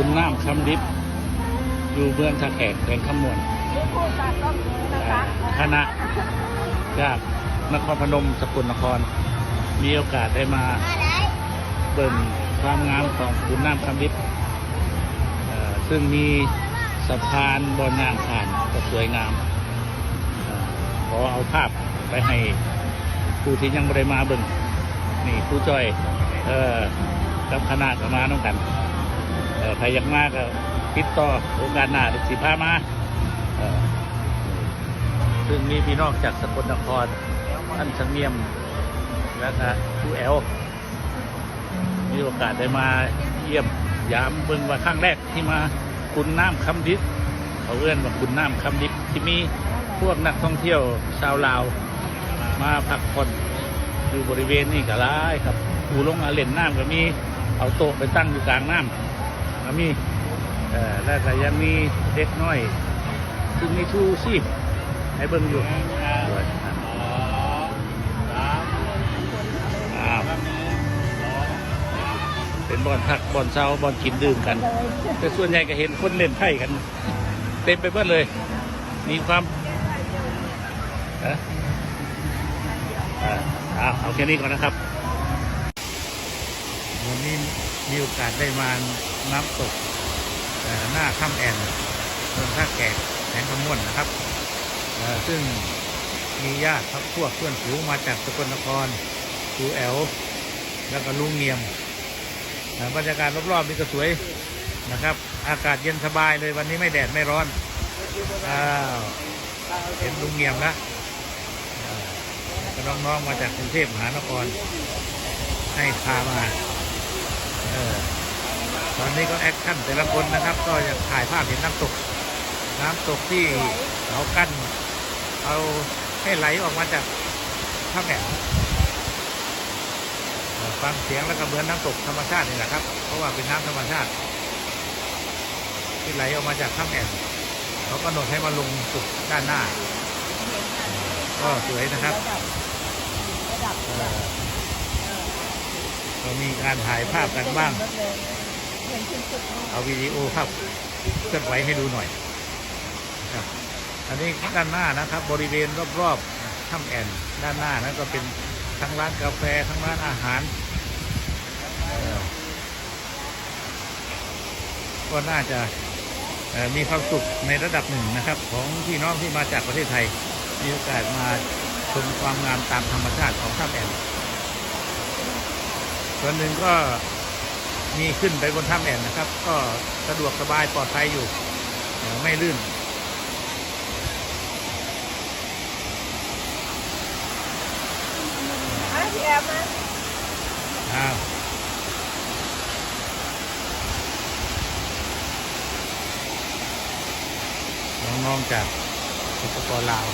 คุณน้ำคำดิบอยู่เมืองท่าแขกแขวงขมวนนี่พูดตามยคณะจากนครพนมสกลนคร มีโอกาสได้มาเบิ่งความงามของคุณน้ำคำดิบซึ่งมีสะพานบนน้ำผ่านก็สวยงามขอเอาภาพไปให้ผู้ที่ยังไม่ได้มาเบิ่งนี่ผู้จอย เออกับคณะก็มาน้องกัน ใครอยากมาก็ติดต่อโอกาสหน้าดี๋ยวสิพามาซึ่งมีพี่น้องจากสกลนครท่านสังเนียม แล้วก็ผู้แอล มีโอกาสได้มาเยี่ยมยามเบิ่งว่าครั้งแรกที่มาคุณน้ำคำดิบเขาเอื้อนว่าคุณน้ำคำดิบที่มีพวกนักท่องเที่ยวชาวลาว มาพักผ่อนอยู่บริเวณนี้ก็ร้ายครับอูลงอาเล่นน้ำก็มีเอาโต๊ะไปตั้งอยู่กลางน้ำ ก็มีเอ่อแล้วก็ยังมีเด็กน้อยซึ่งมีทูชีพให้เบิ่งอยู่ด้วยอ้าวเป็นบอลพักบอลเช้าบอลกินดื่มกัน แต่ส่วนใหญ่ก็เห็นคนเล่นไพ่กัน เต็มไปหมดเลย มีความเอ่ออ่าเอาเอาแค่นี้ก่อนนะครับวันนี้ มีโอกาสได้มาน้ำตกหน้าถ้ำแอนเมืองท่าแขกแหงขมวนนะครับ ซึ่งมีญาติพักพวกเพื่อนฝูงมาจากสกลนครครูแอลแล้วก็ลุงเงียมบรรยากาศรอบๆนี่ก็สวยนะครับ อากาศเย็นสบายเลยวันนี้ไม่แดดไม่ร้อนอ้าวเห็นลุงเงียมแล้วน้องๆมาจากกรุงเทพมหานครให้พามา เออตอนนี้ก็แอคชั่นแต่ละคนนะครับ ก็อยากถ่ายภาพเห็นน้ำตก น้ำตกที่เขากั้นเอาให้ไหลออกมาจากถ้ำแหน่ฟังเสียงแล้วก็เหมือนน้ำตกธรรมชาตินี่แหละครับ เพราะว่าเป็นน้ำธรรมชาติ ที่ไหลออกมาจากถ้ำแอนเขาก็โดดให้มาลงสุดด้านหน้า ก็สวยนะครับ ระดับ เอ่อ การถ่ายภาพกันบ้าง เอาวิดีโอภาพเคลื่อนไหวให้ดูหน่อย อันนี้ด้านหน้านะครับ บริเวณรอบๆถ้ำแอนด้านหน้านั้นก็เป็นทั้งร้านกาแฟทั้งร้านอาหารก็น่าจะมีความสุขในระดับหนึ่งนะครับ ของพี่น้องที่มาจากประเทศไทย มีโอกาสมาชมความงามตามธรรมชาติของถ้ำแอน ส่วนหนึ่งก็มีขึ้นไปบนถ้ำแอนนะครับ ก็สะดวกสบายปลอดภัยอยู่เอ่อไม่ลื่นอะพี่แอมนะอ้าวน้องๆจากสปปลาว